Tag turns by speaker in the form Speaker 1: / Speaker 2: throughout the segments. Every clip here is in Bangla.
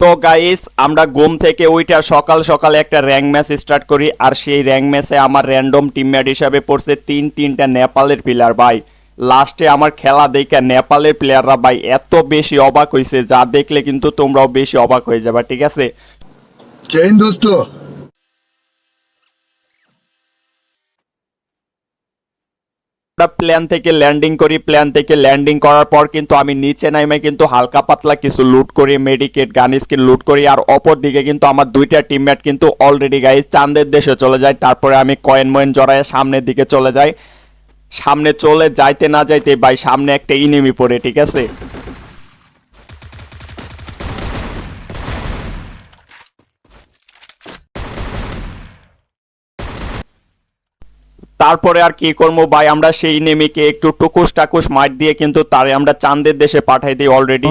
Speaker 1: তো গাইস আমরা গোম থেকে ওইটা সকাল সকাল একটা র্যাঙ্ক ম্যাচ স্টার্ট করি, আর সেই র্যাঙ্ক ম্যাচে আমার র্যান্ডম টিমমেট হিসাবে পড়ছে তিন তিনটা নেপালের প্লেয়ার ভাই। লাস্টে আমার খেলা দেখে নেপালের প্লেয়াররা ভাই এত বেশি অবাক হয়েছে যা দেখলে কিন্তু তোমরাও বেশি অবাক হয়ে যাবে, ঠিক আছে?
Speaker 2: চেইন দোস্ত।
Speaker 1: আমরা প্ল্যান থেকে ল্যান্ডিং করি প্ল্যান থেকে ল্যান্ডিং করার পর কিন্তু আমি নিচে নাইমে কিন্তু হালকা পাতলা কিছু লুট করি মেডিকেট গান স্কিন লুট করি আর অপর দিকে কিন্তু আমার দুইটা টিমমেট কিন্তু অলরেডি গাই চাঁদের দেশে চলে যায়। তারপরে আমি কয়েন ময়েন জড়ায় সামনের দিকে চলে যাই। সামনে চলে যাইতে না যাইতে ভাই সামনে একটা ইনিমি পড়ে, ঠিক আছে? তারপরে আর কি করব? ভাই, আমরা সেই নেমিকে একটু টুকুস টাকুস মার দিয়ে কিন্তু তারে আমরা চাঁদের দেশে পাঠাই দিই অলরেডি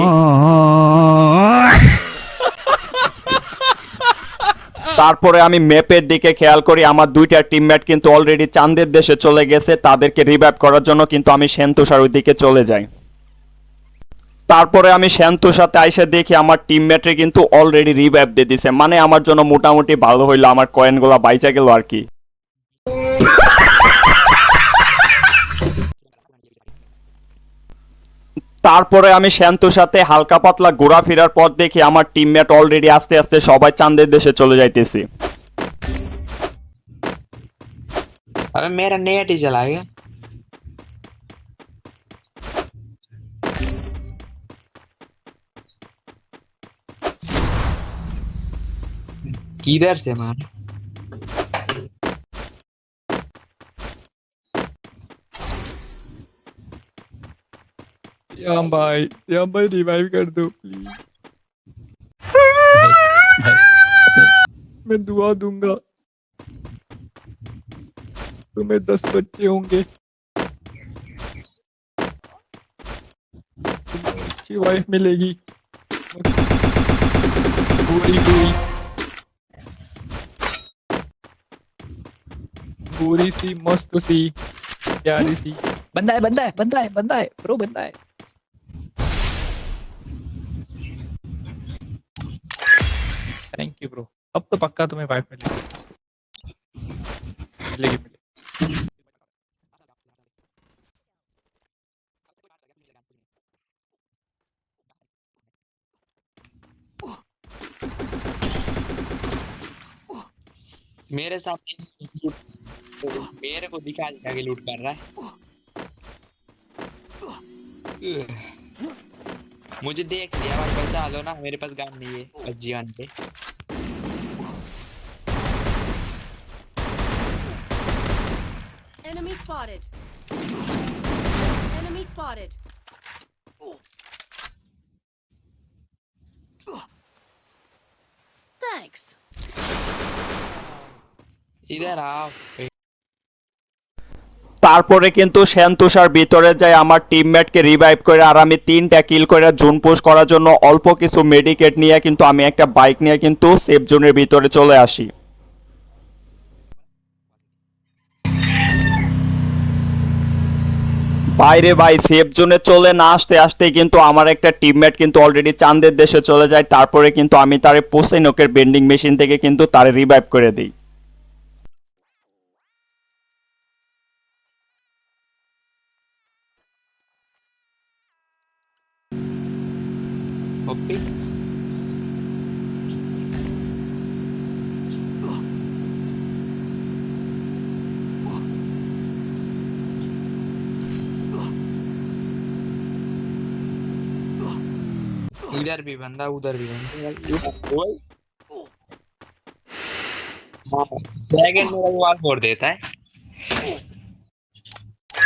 Speaker 1: তারপরে আমি ম্যাপের দিকে খেয়াল করি, আমার দুইটা টিমমেট কিন্তু অলরেডি চাঁদের দেশে চলে গেছে, তাদেরকে রিভাইভ করার জন্য কিন্তু আমি সেন্তুষার ওই দিকে চলে যাই। তারপরে আমি সেন্তুষাতে আইসে দেখি আমার টিমমেটে কিন্তু অলরেডি রিভাইভ দিয়ে দিছে মানে আমার জন্য মোটামুটি ভালো হইল, আমার কয়েনগুলা বাইচা গেল আর কি। তারপরে আমি শান্তর সাথে হালকা পাতলা ঘোরাফেরার পর দেখি আমার টিমমেট অলরেডি আস্তে আস্তে সবাই চাঁদের দেশে চলে যাইতেছি
Speaker 3: अबे मेरा नेट ही चला गया किधर से मार
Speaker 4: याम भाई याम भाई रिवाइव कर दो प्लीज़ मैं दुआ दूँगा। तुम्हें दस बच्चे होंगे। अच्छी वाइफ मिलेगी। गोरी गोरी गोरी सी, मस्त सी, प्यारी सी। बंदा है बंदा है बंदा है बंदा है ब्रो बंदा है। अब तो पक्का तुम्हें वाइफ मिलेगी। मिलेगी मिलेगी।
Speaker 3: मेरे सामने मेरे को दिखा दिखा के लूट कर रहा है। मुझे देख लिया बचा लो ना। मेरे पास गन नहीं है जीवन पे
Speaker 5: spotted. Enemy spotted. Thanks.
Speaker 1: তারপরে কিন্তু শ্যান ভিতরে যায় আমার টিমমেটকে রিভাইভ করে আর আমি তিনটা কিল করে জোন পুশ করার জন্য অল্প কিছু মেডিকেট নিয়ে কিন্তু আমি একটা বাইক নিয়ে কিন্তু সেফ জোনের ভিতরে চলে আসি বাইরে ভাই সেফ জোনে চলে না আসতে আসতে কিন্তু আমার একটা টিমমেট কিন্তু অলরেডি চাঁদের দেশে চলে যায়। তারপরে কিন্তু আমি তারে পোসেনকের বেন্ডিং মেশিন থেকে কিন্তু তারে রিভাইভ করে দিই।
Speaker 3: ओपी इधर भी बंदा उधर भी बंदा ड्रैगन मेरा वॉल फोड़ देता है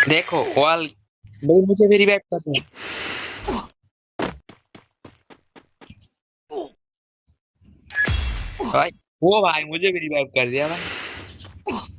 Speaker 3: देखो वॉल भाई मुझे भी रिवाइव कर दो भाई वो भाई मुझे भी रिवाइव कर दिया भाई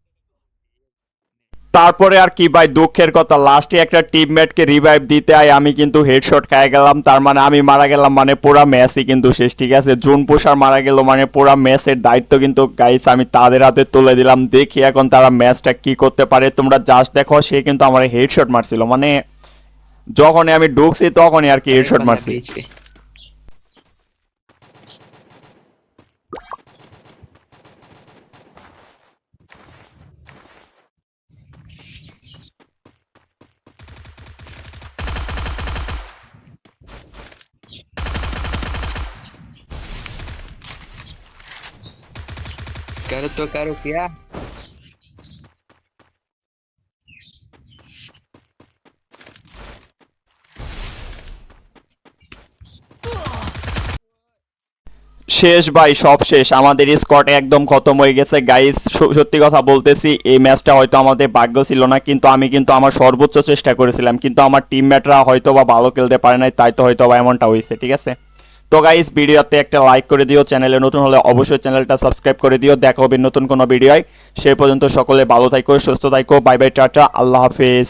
Speaker 1: তারপরে আর কি ভাই দুঃখের কথা লাস্টে একটা টিমমেটকে রিভাইভ দিতে আয় আমি কিন্তু হেডশট খাই গেলাম। তার মানে আমি মারা গেলাম মানে পুরা ম্যাচই কিন্তু শেষ ঠিক আছে? জুন পোষার মারা গেল মানে পুরা ম্যাচের দায়িত্ব কিন্তু গাইস আমি তাদের হাতে তুলে দিলাম। দেখি এখন তারা ম্যাচটা কি করতে পারে। তোমরা জাস্ট দেখো সে কিন্তু আমার হেডশট মারছিল। মানে যখনই আমি ঢুকছি তখনই আর কি হেডশট মারছি।
Speaker 3: करो तो करो क्या
Speaker 1: শেষ ভাই সব শেষ আমাদের স্কট একদম খতম হয়ে গেছে গাইস সত্যি কথা বলতেছি এই ম্যাচটা হয়তো আমাদের ভাগ্য ছিল না কিন্তু আমি কিন্তু আমার সর্বোচ্চ চেষ্টা করেছিলাম কিন্তু আমার টিমমেটরা হয়তো বা ভালো খেলতে পারে নাই তাই তো হয়তো বা এমনটা হয়েছে ঠিক আছে তো গাইস ভিডিওতে একটা লাইক করে দিও, চ্যানেলে নতুন হলে অবশ্যই চ্যানেলটা সাবস্ক্রাইব করে দিও, দেখা হবে নতুন কোনো ভিডিওয়। সে পর্যন্ত সকলে ভালো থাকো সুস্থ থাকো বাই বাই টাটা, আল্লাহ হাফিজ।